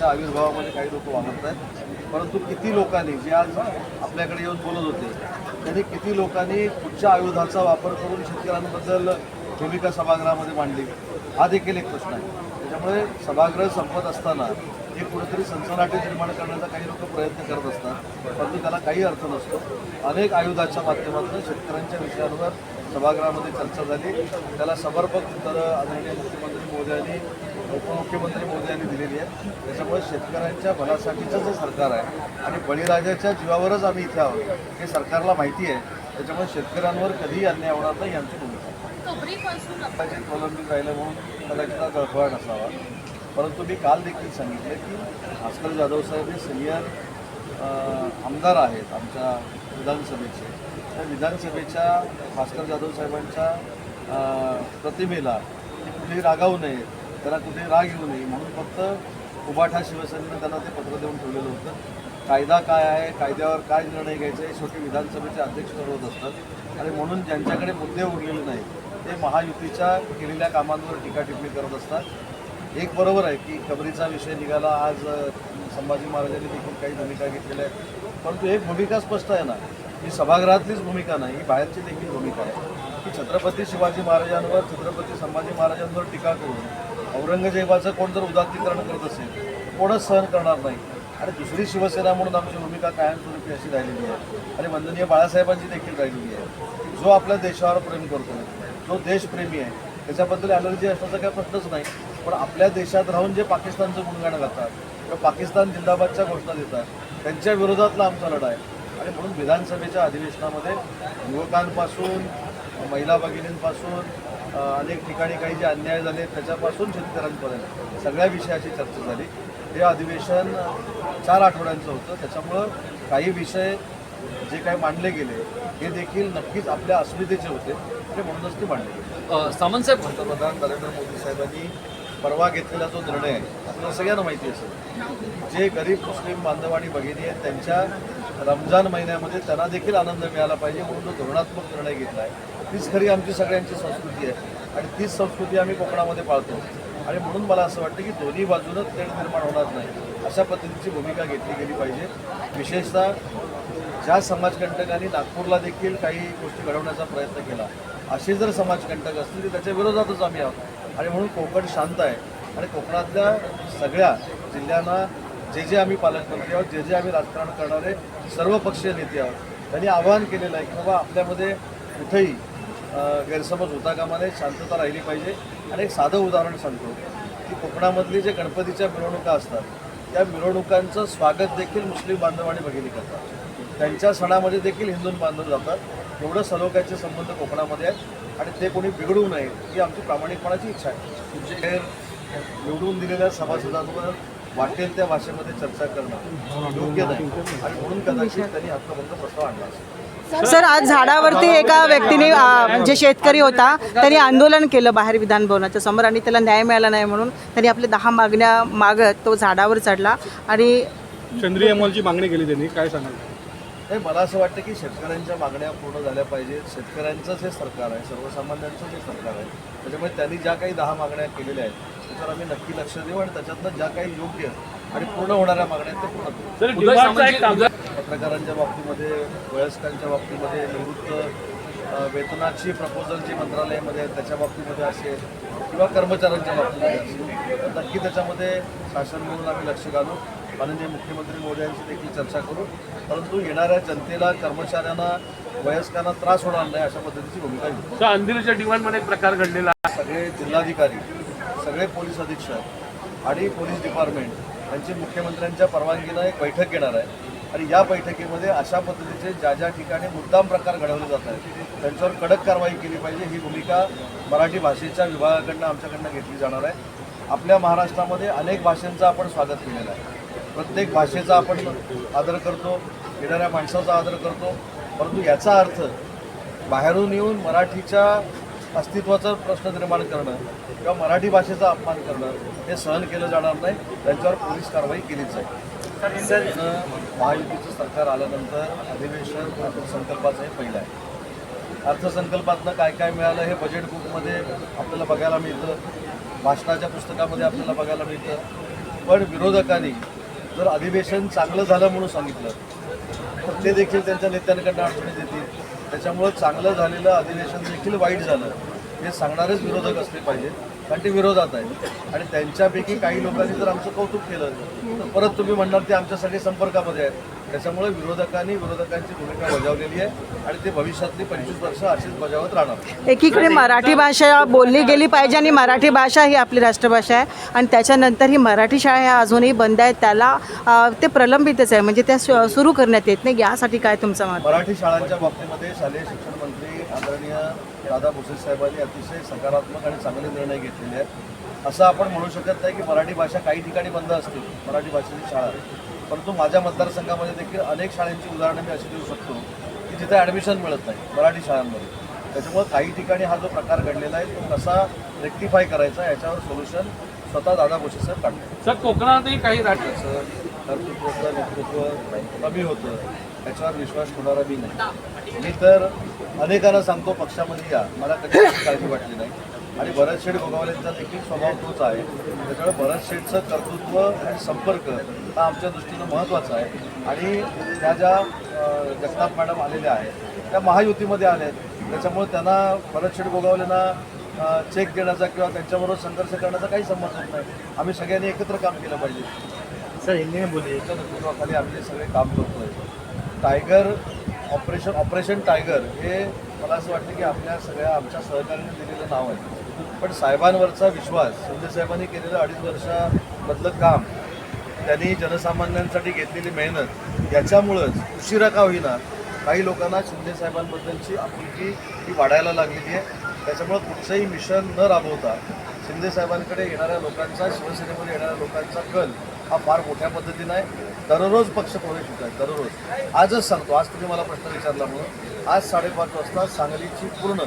आयुधाच्या आविर्भावामध्ये काही लोक वागत आहेत. परंतु किती लोकांनी जे आज आपल्याकडे येऊन बोलत होते त्यांनी किती लोकांनी कुठच्या आयुधाचा वापर करून शेतकऱ्यांबद्दल भूमिका सभागृहामध्ये मांडली? हा देखील एक प्रश्न आहे. त्याच्यामुळे सभागृह संपत असताना हे कुठेतरी सनसनाटी निर्माण करण्याचा काही लोक प्रयत्न करत असतात परंतु त्याला काही अर्थ नसतो. अनेक आयुधाच्या माध्यमातून शेतकऱ्यांच्या विषयांवर सभागृहामध्ये चर्चा झाली. त्याला समर्पक उत्तरं आदरणीय मुख्यमंत्री मोदयांनी उपमुख्यमंत्री मोदी यांनी दिलेली आहे. त्याच्यामुळे शेतकऱ्यांच्या भलासाठीचं जे सरकार आहे आणि बळीराजाच्या जीवावरच आम्ही इथे आहोत हे सरकारला माहिती आहे. त्याच्यामुळे शेतकऱ्यांवर कधीही अन्याय होणार नाही यांची भूमिका आहे. प्रलंबित राहिलं म्हणून कदाचित हा गळफाळ नसावा परंतु मी काल देखील सांगितले की भास्कर जाधव साहेब हे सिनियर आमदार आहेत आमच्या विधानसभेचे. त्या विधानसभेच्या भास्कर जाधव साहेबांच्या प्रतिमेला ते कुठेही रागावू नये. त्याला कुठे राग येऊ नये. म्हणून फक्त उबाठा शिवसेनेनं त्यांना ते पत्र देऊन ठेवलेलं होतं. कायदा काय आहे? कायद्यावर काय निर्णय घ्यायचे हे शेवटी विधानसभेचे अध्यक्ष ठरवत असतात. आणि म्हणून ज्यांच्याकडे मुद्दे उरलेले नाही ते महायुतीच्या केलेल्या कामांवर टीका टिप्पणी करत असतात. एक बरोबर आहे की कबरीचा विषय निघाला. आज संभाजी महाराजांनी देखील काही भूमिका घेतलेल्या आहेत. परंतु एक भूमिका स्पष्ट आहे ना ही सभागृहातलीच भूमिका नाही ही बाहेरची देखील भूमिका आहे. की छत्रपती शिवाजी महाराजांवर छत्रपती संभाजी महाराजांवर टीका करून औरंगजेबाचं कोण जर उदात्तीकरण करत असेल कोणच सहन करणार नाही. आणि दुसरी शिवसेना म्हणून आमची भूमिका कायमस्वरूपी अशी राहिलेली आहे. आणि वंदनीय बाळासाहेबांची देखील राहिलेली आहे. जो आपल्या देशावर प्रेम करतो जो देशप्रेमी आहे त्याच्याबद्दल ॲलर्जी असण्याचा काही प्रश्नच नाही पण आपल्या देशात राहून जे पाकिस्तानचं गुणगाणं गातात किंवा पाकिस्तान जिंदाबादच्या घोषणा देतात त्यांच्या विरोधातला आमचा लढा आहे. आणि म्हणून विधानसभेच्या अधिवेशनामध्ये युवकांपासून महिला भगिनींपासून अनेक ठिकाणी काही जे अन्याय झाले त्याच्यापासून शेतकऱ्यांपर्यंत सगळ्या विषयाची चर्चा झाली. हे अधिवेशन चार आठवड्यांचं होतं. त्याच्यामुळं काही विषय जे काही मांडले गेले हे देखील नक्कीच आपल्या अस्मितेचे होते. आणि म्हणूनच ते मांडले गेले. अ, सामंत साहेब पंतप्रधान नरेंद्र मोदी साहेबांनी परवा घेतलेला जो निर्णय आहे आपल्याला सगळ्यांना माहिती असेल. जे गरीब मुस्लिम बांधव आणि भगिनी आहेत त्यांच्या रमजान महिन्यामध्ये त्यांना देखील आनंद मिळाला पाहिजे म्हणून जो धोरणात्मक निर्णय घेतला आहे. तीच खरी आमची सगळ्यांची संस्कृती आहे. आणि तीच संस्कृती आम्ही कोकणामध्ये पाळतो. आणि म्हणून मला असं वाटतं की दोन्ही बाजूनं तेढ निर्माण होणार नाही. अशा पद्धतीची भूमिका घेतली गेली पाहिजे. विशेषतः ज्या समाजकंटकांनी नागपूरला देखील काही गोष्टी घडवण्याचा प्रयत्न केला असे जर समाजकंटक असतील तर त्याच्या विरोधातच आम्ही आहोत. आणि म्हणून कोकण शांत आहे. आणि कोकणातल्या सगळ्या जिल्ह्यांना जे जे आम्ही पालकमंत्री आहोत जे जे आम्ही राजकारण करणारे सर्व पक्षीय नेते आहोत त्यांनी आवाहन केलेलं आहे की बाबा आपल्यामध्ये कुठेही गैरसमज होता कामा नये शांतता राहिली पाहिजे. आणि एक साधं उदाहरण सांगतो की कोकणामधली जे गणपतीच्या मिरवणुका असतात त्या मिरवणुकांचं स्वागत देखील मुस्लिम बांधवांनी भगिनी करतात. त्यांच्या सणामध्ये देखील हिंदू बांधव जातात. एवढं सलोख्याचे संबंध कोकणामध्ये आहेत. आणि ते कोणी बिघडू नये ही आमची प्रामाणिकपणाची इच्छा आहे. जे निवडून दिलेल्या सभासदांवर वाटेल त्या भाषेमध्ये चर्चा करणं योग्य नाही. आणि म्हणून कदाचित त्यांनी हक्कभंग प्रस्ताव आणला असेल. सर आज झाडावरती एका व्यक्तीने जे शेतकरी होता त्यांनी आंदोलन केलं बाहेर विधान भवनाच्या समोर आणि त्याला न्याय मिळाला नाही म्हणून त्यांनी आपले दहा मागण्या मागत तो झाडावर चढला आणि चंद्रीय अमलची मागणी केली त्यांनी. काय सांगाल? नाही मला असं वाटतं की शेतकऱ्यांच्या मागण्या पूर्ण झाल्या पाहिजेत. शेतकऱ्यांचंच हे सरकार आहे. सर्वसामान्यांचंच हे सरकार आहे. त्याच्यामुळे त्यांनी ज्या काही दहा मागण्या केलेल्या आहेत त्याच्यावर आम्ही नक्की लक्ष देऊ आणि त्याच्यातनं ज्या काही योग्य आणि पूर्ण होणाऱ्या मागण्या आहेत त्या पूर्ण करू. उदय सामंतजी उदय- पत्रकारांच्या बाबतीमध्ये वयस्कांच्या बाबतीमध्ये निवृत्त वेतनाची प्रपोजल जी मंत्रालयामध्ये आहे त्याच्या बाबतीमध्ये असेल किंवा कर्मचाऱ्यांच्या बाबतीमध्ये असेल तर नक्की त्याच्यामध्ये शासन म्हणून आम्ही लक्ष घालू. माननीय मुख्यमंत्री मोदयांशी देखील चर्चा करू. परंतु येणाऱ्या जनतेला कर्मचाऱ्यांना वयस्कांना त्रास होणार नाही अशा पद्धतीची भूमिका घेऊ. तर अंधेरीच्या डिमांडमध्ये एक प्रकार घडलेला सगळे जिल्हाधिकारी सगळे पोलीस अधीक्षक आणि पोलीस डिपार्टमेंट यांची मुख्यमंत्र्यांच्या परवानगीनं एक बैठक घेणार आहे. आणि या बैठकीमध्ये अशा पद्धतीचे ज्या ज्या ठिकाणी मुद्दाम प्रकार घडवले जात आहेत त्यांच्यावर कडक कारवाई केली पाहिजे. ही भूमिका मराठी भाषेच्या विभागाकडनं आमच्याकडनं घेतली जाणार आहे. आपल्या महाराष्ट्रामध्ये अनेक भाषांचं आपण स्वागत केलेलं आहे. प्रत्येक भाषेचा आपण आदर करतो येणाऱ्या माणसाचा आदर करतो. परंतु याचा अर्थ बाहेरून येऊन मराठीच्या अस्तित्वाचा प्रश्न निर्माण करणं किंवा मराठी भाषेचा अपमान करणं हे सहन केलं जाणार नाही त्यांच्यावर पोलीस कारवाई केलीच आहे. अं, महायुतीचं सरकार आल्यानंतर अधिवेशन अर्थसंकल्पाचं हे पहिलं आहे. अर्थसंकल्पातनं काय काय मिळालं हे बजेट बुकमध्ये आपल्याला बघायला मिळतं. भाषणाच्या पुस्तकामध्ये आपल्याला बघायला मिळतं. पण विरोधकांनी जर अधिवेशन चांगलं झालं म्हणून सांगितलं तर ते देखील त्यांच्या नेत्यांकडनं अडचणीत येतील. त्याच्यामुळं चांगलं झालेलं अधिवेशन देखील वाईट झालं. हे सांगणारेच विरोधक असले पाहिजेत कारण ते विरोधात आहेत. आणि त्यांच्यापैकी काही लोकांनी जर आमचं कौतुक केलं तर परत तुम्ही म्हणणार ते आमच्यासाठी संपर्कामध्ये आहेत. त्याच्यामुळे विरोधकांनी विरोधकांची भूमिका बजावलेली आहे आणि ते भविष्यातली पंचवीस वर्ष अशीच बजावत राहणार. एकीकडे मराठी भाषा बोलली गेली पाहिजे आणि मराठी भाषा ही आपली राष्ट्रभाषा आहे. आणि त्याच्यानंतर ही मराठी शाळा ह्या अजूनही बंद आहेत. त्याला ते प्रलंबितच आहे. म्हणजे त्या सुरू करण्यात येत नाही. यासाठी काय तुमचं मत? मराठी शाळांच्या बाबतीमध्ये शालेय शिक्षण मंत्री आदरणीय दादा भुसे साहेबांनी अतिशय सकारात्मक आणि चांगले निर्णय घेतलेले आहेत. असं आपण म्हणू शकत नाही की मराठी भाषा काही ठिकाणी बंद असते मराठी भाषेची शाळा. परंतु माझ्या मतदारसंघामध्ये देखील अनेक शाळांची उदाहरणं मी अशी देऊ शकतो की जिथे ॲडमिशन मिळत नाही मराठी शाळांमध्ये. त्याच्यामुळे काही ठिकाणी हा जो प्रकार घडलेला आहे तो कसा रेक्टिफाय करायचा याच्यावर सोल्युशन स्वतः दादा भुसे साहेब काढतात सर कोकणातही काही राज्य त्याचं कर्तृत्वाचं नेतृत्व कमी होतं. त्याच्यावर विश्वास ठेवणारा मी नाही. मी तर अनेकांना सांगतो पक्षामध्ये या. मला कधी काळजी वाटली नाही. आणि भरत शेठ गोगावलेंचा देखील स्वभाव तोच आहे. त्याच्यामुळे भरत शेठचं कर्तृत्व आणि संपर्क हा आमच्या दृष्टीनं महत्त्वाचा आहे. आणि त्या ज्या जगताप मॅडम आलेल्या आहेत त्या महायुतीमध्ये आल्या आहेत. त्याच्यामुळे त्यांना भरत शेठ गोगावलेंना चेक देण्याचा किंवा त्यांच्याबरोबर संघर्ष करण्याचा काही संबंध होत नाही. आम्ही सगळ्यांनी एकत्र काम केलं पाहिजे. सर हिंदी में बोलिए एका नेतृत्वाखाली आम्ही हे सगळे काम करतोय. टायगर ऑपरेशन ऑपरेशन टायगर हे मला असं वाटतं की आपल्या सगळ्या आमच्या सहकार्याने दिलेलं नाव आहे. पण साहेबांवरचा विश्वास शिंदे साहेबांनी केलेलं अडीच वर्षामधलं काम त्यांनी जनसामान्यांसाठी घेतलेली मेहनत याच्यामुळंच उशिरा का होईना काही लोकांना शिंदे साहेबांबद्दलची आपुलकी ही वाढायला लागलेली आहे. त्याच्यामुळं कुठचंही मिशन न राबवता शिंदे साहेबांकडे येणाऱ्या लोकांचा शिवसेनेमध्ये येणाऱ्या लोकांचा कल हा फार मोठ्या पद्धतीनं आहे. दररोज पक्ष प्रवेश होत आहे दररोज. आजच सांगतो. आज तुम्ही मला प्रश्न विचारला म्हणून. आज साडेपाच वाजता सांगलीची पूर्ण